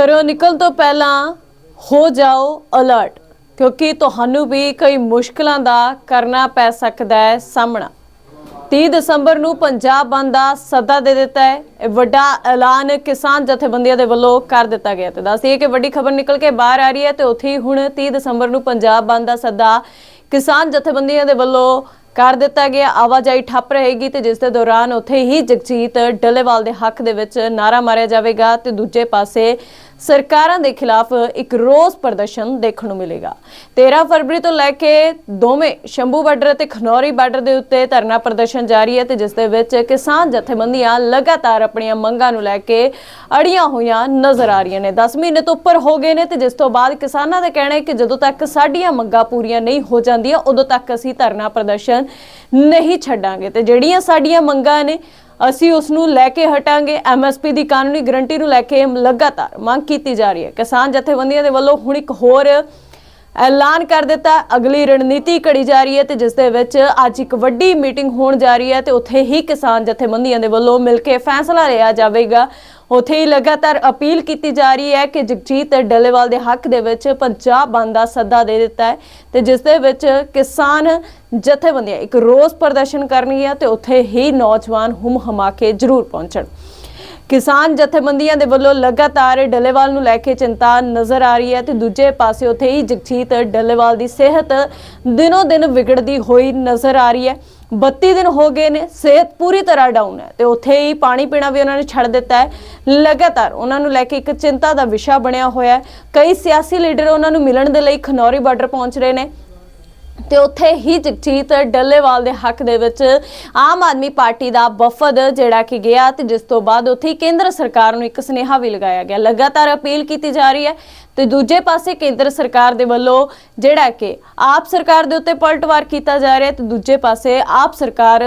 ਘਰੋਂ ਨਿਕਲ ਤੋਂ ਪਹਿਲਾਂ ਹੋ ਜਾਓ ਅਲਰਟ ਕਿਉਂਕਿ ਤੁਹਾਨੂੰ ਵੀ ਕਈ ਮੁਸ਼ਕਲਾਂ ਦਾ ਕਰਨਾ ਪੈ ਸਕਦਾ ਹੈ ਸਾਹਮਣਾ। 30 ਦਸੰਬਰ ਨੂੰ ਪੰਜਾਬ ਬੰਦ ਦਾ ਸੱਦਾ ਦੇ ਦਿੱਤਾ ਹੈ। ਇਹ ਵੱਡਾ ਐਲਾਨ ਕਿਸਾਨ ਜਥੇਬੰਦੀਆਂ ਦੇ ਵੱਲੋਂ ਕਰ ਦਿੱਤਾ ਗਿਆ ਤੇ ਦੱਸੀਏ ਕਿ ਵੱਡੀ ਖਬਰ ਨਿਕਲ ਕੇ ਬਾਹਰ ਆ ਰਹੀ ਹੈ ਤੇ ਉੱਥੇ ਹੁਣ 30 ਦਸੰਬਰ ਨੂੰ ਪੰਜਾਬ ਬੰਦ ਦਾ ਸੱਦਾ ਕਿਸਾਨ ਜਥੇਬੰਦੀਆਂ ਦੇ ਵੱਲੋਂ ਕਰ ਦਿੱਤਾ ਗਿਆ। ਆਵਾਜਾਈ ਠੱਪ ਰਹੇਗੀ ਤੇ ਜਿਸ ਦੇ ਦੌਰਾਨ ਉੱਥੇ ਹੀ ਜਗਜੀਤ ਡੱਲੇਵਾਲ ਦੇ ਹੱਕ ਦੇ ਵਿੱਚ ਨਾਰਾ ਮਾਰਿਆ ਜਾਵੇਗਾ ਤੇ ਦੂਜੇ ਪਾਸੇ ਸਰਕਾਰਾਂ ਦੇ ਖਿਲਾਫ ਇੱਕ ਰੋਸ ਪ੍ਰਦਰਸ਼ਨ ਦੇਖਣ ਨੂੰ ਮਿਲੇਗਾ। 13 ਫਰਵਰੀ ਤੋਂ ਲੈ ਕੇ ਦੋਵੇਂ ਸ਼ੰਭੂ ਬਾਰਡਰ ਅਤੇ ਖਨੌਰੀ ਬਾਰਡਰ ਦੇ ਉੱਤੇ ਧਰਨਾ ਪ੍ਰਦਰਸ਼ਨ ਜਾਰੀ ਹੈ ਤੇ ਜਿਸ ਦੇ ਵਿੱਚ ਕਿਸਾਨ ਜਥੇਬੰਦੀਆਂ ਲਗਾਤਾਰ ਆਪਣੀਆਂ ਮੰਗਾਂ ਨੂੰ ਲੈ ਕੇ ਅੜੀਆਂ ਹੋਈਆਂ ਨਜ਼ਰ ਆ ਰਹੀਆਂ ਨੇ। 10 ਮਹੀਨੇ ਤੋਂ ਉੱਪਰ ਹੋ ਗਏ ਨੇ ਤੇ ਜਿਸ ਤੋਂ ਬਾਅਦ ਕਿਸਾਨਾਂ ਦਾ ਕਹਿਣਾ ਹੈ ਕਿ ਜਦੋਂ ਤੱਕ ਸਾਡੀਆਂ ਮੰਗਾਂ ਪੂਰੀਆਂ ਨਹੀਂ ਹੋ ਜਾਂਦੀਆਂ, ਉਦੋਂ ਤੱਕ ਅਸੀਂ ਧਰਨਾ ਪ੍ਰਦਰਸ਼ਨ ਨਹੀਂ ਛੱਡਾਂਗੇ। ਤੇ ਜਿਹੜੀਆਂ ਸਾਡੀਆਂ ਮੰਗਾਂ ਨੇ ਅਸੀਂ ਉਸ ਨੂੰ ਲੈ ਕੇ ਹਟਾਂਗੇ। ਐਮਐਸਪੀ ਦੀ ਕਾਨੂੰਨੀ ਗਰੰਟੀ ਨੂੰ ਲੈ ਕੇ ਲਗਾਤਾਰ ਮੰਗ ਕੀਤੀ ਜਾ ਰਹੀ ਹੈ। ਕਿਸਾਨ ਜਥੇਬੰਦੀਆਂ ਦੇ ਵੱਲੋਂ ਹੁਣ ਇੱਕ ਹੋਰ ਐਲਾਨ ਕਰ ਦਿੱਤਾ। ਅਗਲੀ ਰਣਨੀਤੀ ਘੜੀ ਜਾ ਰਹੀ ਹੈ ਤੇ ਜਿਸ ਦੇ ਵਿੱਚ ਅੱਜ ਇੱਕ ਵੱਡੀ ਮੀਟਿੰਗ ਹੋਣ ਜਾ ਰਹੀ ਹੈ ਤੇ ਉੱਥੇ ਹੀ ਕਿਸਾਨ ਜਥੇਬੰਦੀਆਂ ਦੇ ਵੱਲੋਂ ਮਿਲ ਕੇ ਫੈਸਲਾ ਲਿਆ ਜਾਵੇਗਾ। ਉੱਥੇ ਹੀ ਲਗਾਤਾਰ ਅਪੀਲ ਕੀਤੀ ਜਾ ਰਹੀ ਹੈ ਕਿ ਜਗਜੀਤ ਡੱਲੇਵਾਲ ਦੇ ਹੱਕ ਦੇ ਵਿੱਚ ਪੰਜਾਬ ਬੰਦ ਦਾ ਸੱਦਾ ਦੇ ਦਿੱਤਾ ਹੈ ਤੇ ਜਿਸ ਦੇ ਵਿੱਚ ਕਿਸਾਨ ਜਥੇਬੰਦੀਆਂ ਇੱਕ ਰੋਸ ਪ੍ਰਦਰਸ਼ਨ ਕਰਨਗੀਆਂ ਤੇ ਉੱਥੇ ਹੀ ਨੌਜਵਾਨ ਹੁਮ ਹਮਾ ਕੇ ਜ਼ਰੂਰ ਪਹੁੰਚਣ। ਕਿਸਾਨ ਜਥੇਬੰਦੀਆਂ ਦੇ ਵੱਲੋਂ ਲਗਾਤਾਰ ਡੱਲੇਵਾਲ ਨੂੰ ਲੈ ਕੇ ਚਿੰਤਾ ਨਜ਼ਰ ਆ ਰਹੀ ਹੈ ਤੇ ਦੂਜੇ ਪਾਸੇ ਉੱਥੇ ਹੀ ਜਗਜੀਤ ਡੱਲੇਵਾਲ ਦੀ ਸਿਹਤ ਦਿਨੋ ਦਿਨ ਵਿਗੜਦੀ ਹੋਈ ਨਜ਼ਰ ਆ ਰਹੀ ਹੈ। 32 ਦਿਨ ਹੋ ਗਏ ਨੇ, ਸਿਹਤ ਪੂਰੀ ਤਰ੍ਹਾਂ ਡਾਊਨ ਹੈ ਤੇ ਉੱਥੇ ਹੀ ਪਾਣੀ ਪੀਣਾ ਵੀ ਉਹਨਾਂ ਨੇ ਛੱਡ ਦਿੱਤਾ ਹੈ। ਲਗਾਤਾਰ ਉਹਨਾਂ ਨੂੰ ਲੈ ਕੇ ਇੱਕ ਚਿੰਤਾ ਦਾ ਵਿਸ਼ਾ ਬਣਿਆ ਹੋਇਆ ਹੈ। ਕਈ ਸਿਆਸੀ ਲੀਡਰ ਉਹਨਾਂ ਨੂੰ ਮਿਲਣ ਦੇ ਲਈ ਖਨੌਰੀ ਬਾਰਡਰ ਪਹੁੰਚ ਰਹੇ ਨੇ। ਤੇ ਉੱਥੇ ਹੀ ਜਗਜੀਤ ਡੱਲੇਵਾਲ ਦੇ ਹੱਕ ਦੇ ਵਿੱਚ ਆਮ ਆਦਮੀ ਪਾਰਟੀ ਦਾ ਵਫਦ ਜਿਹੜਾ ਕਿ ਗਿਆ ਤੇ ਜਿਸ ਤੋਂ ਬਾਅਦ ਉੱਥੇ ਹੀ ਕੇਂਦਰ ਸਰਕਾਰ ਨੂੰ ਇੱਕ ਸੁਨੇਹਾ ਵੀ ਲਗਾਇਆ ਗਿਆ। ਲਗਾਤਾਰ ਅਪੀਲ ਕੀਤੀ ਜਾ ਰਹੀ ਹੈ ਤੇ ਦੂਜੇ ਪਾਸੇ ਕੇਂਦਰ ਸਰਕਾਰ ਦੇ ਵੱਲੋਂ ਜਿਹੜਾ ਕਿ ਆਪ ਸਰਕਾਰ ਦੇ ਉੱਤੇ ਪਲਟਵਾਰ ਕੀਤਾ ਜਾ ਰਿਹਾ ਹੈ ਤੇ ਦੂਜੇ ਪਾਸੇ ਆਪ ਸਰਕਾਰ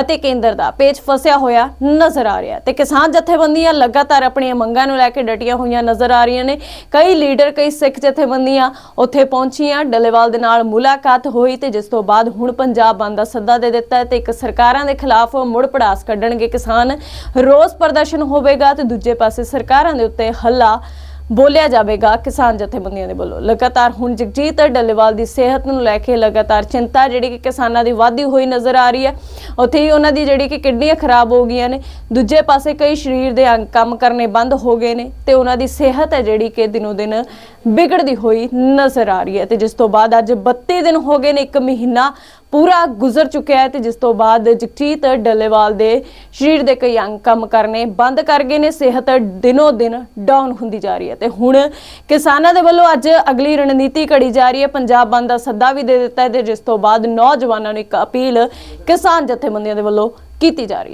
ਅਤੇ ਕੇਂਦਰ ਦਾ ਪੇਚ ਫਸਿਆ ਹੋਇਆ ਨਜ਼ਰ ਆ ਰਿਹਾ ਹੈ। ਤੇ ਕਿਸਾਨ ਜਥੇਬੰਦੀਆਂ ਲਗਾਤਾਰ ਆਪਣੀਆਂ ਮੰਗਾਂ ਨੂੰ ਲੈ ਕੇ ਡਟੀਆਂ ਹੋਈਆਂ ਨਜ਼ਰ ਆ ਰਹੀਆਂ ਨੇ। ਕਈ ਲੀਡਰ, ਕਈ ਸਿੱਖ ਜਥੇਬੰਦੀਆਂ ਉੱਥੇ ਪਹੁੰਚੀਆਂ। ਡੱਲੇਵਾਲ ਦੇ ਨਾਲ ਮੁਲਾਕਾਤ ਹੋਈ ਤੇ ਜਿਸ ਤੋਂ ਬਾਅਦ ਹੁਣ ਪੰਜਾਬ ਬੰਦ ਦਾ ਸੱਦਾ ਦੇ ਦਿੱਤਾ ਹੈ ਤੇ ਇੱਕ ਸਰਕਾਰਾਂ ਦੇ ਖਿਲਾਫ ਮੁੜ ਪੜਾਸ ਕੱਢਣਗੇ ਕਿਸਾਨ। ਰੋਸ ਪ੍ਰਦਰਸ਼ਨ ਹੋਵੇਗਾ ਤੇ ਦੂਜੇ ਪਾਸੇ ਸਰਕਾਰਾਂ ਦੇ ਉੱਤੇ ਹੱਲਾ ਬੋਲਿਆ ਜਾਵੇਗਾ ਕਿਸਾਨ ਜਥੇਬੰਦੀਆਂ ਦੇ ਵੱਲੋਂ। ਲਗਾਤਾਰ ਹੁਣ ਜਗਜੀਤ ਡੱਲੇਵਾਲ ਦੀ ਸਿਹਤ ਨੂੰ ਲੈ ਕੇ ਲਗਾਤਾਰ ਚਿੰਤਾ ਜਿਹੜੀ ਕਿ ਕਿਸਾਨਾਂ ਦੀ ਵਾਧੀ ਹੋਈ ਨਜ਼ਰ ਆ ਰਹੀ ਹੈ। ਉੱਥੇ ਹੀ ਉਹਨਾਂ ਦੀ ਜਿਹੜੀ ਕਿ ਕਿਡਨੀਆਂ ਖਰਾਬ ਹੋ ਗਈਆਂ ਨੇ। ਦੂਜੇ ਪਾਸੇ ਕਈ ਸਰੀਰ ਦੇ ਅੰਗ ਕੰਮ ਕਰਨੇ ਬੰਦ ਹੋ ਗਏ ਨੇ ਤੇ ਉਹਨਾਂ ਦੀ ਸਿਹਤ ਹੈ ਜਿਹੜੀ ਕਿ ਦਿਨੋ ਦਿਨ ਵਿਗੜਦੀ ਹੋਈ ਨਜ਼ਰ ਆ ਰਹੀ ਹੈ ਤੇ ਜਿਸ ਤੋਂ ਬਾਅਦ ਅੱਜ 32 ਦਿਨ ਹੋ ਗਏ ਨੇ, ਇੱਕ ਮਹੀਨਾ ਪੂਰਾ ਗੁਜ਼ਰ ਚੁੱਕਿਆ ਹੈ ਤੇ ਜਿਸ ਤੋਂ ਬਾਅਦ ਜਗਜੀਤ ਡੱਲੇਵਾਲ ਦੇ ਸਰੀਰ ਦੇ ਕਈ ਅੰਗ ਕੰਮ ਕਰਨੇ ਬੰਦ ਕਰ ਗਏ ਨੇ, ਸਿਹਤ ਦਿਨੋ ਦਿਨ ਡਾਊਨ ਹੁੰਦੀ ਜਾ ਰਹੀ ਹੈ। ਤੇ ਹੁਣ ਕਿਸਾਨਾਂ ਦੇ ਵੱਲੋਂ ਅੱਜ ਅਗਲੀ ਰਣਨੀਤੀ ਘੜੀ ਜਾ ਰਹੀ ਹੈ। ਪੰਜਾਬ ਬੰਦ ਦਾ ਸੱਦਾ ਵੀ ਦੇ ਦਿੱਤਾ ਹੈ ਤੇ ਜਿਸ ਤੋਂ ਬਾਅਦ ਨੌਜਵਾਨਾਂ ਨੂੰ ਇੱਕ ਅਪੀਲ ਕਿਸਾਨ ਜਥੇਬੰਦੀਆਂ ਦੇ ਵੱਲੋਂ ਕੀਤੀ ਜਾ ਰਹੀ ਹੈ।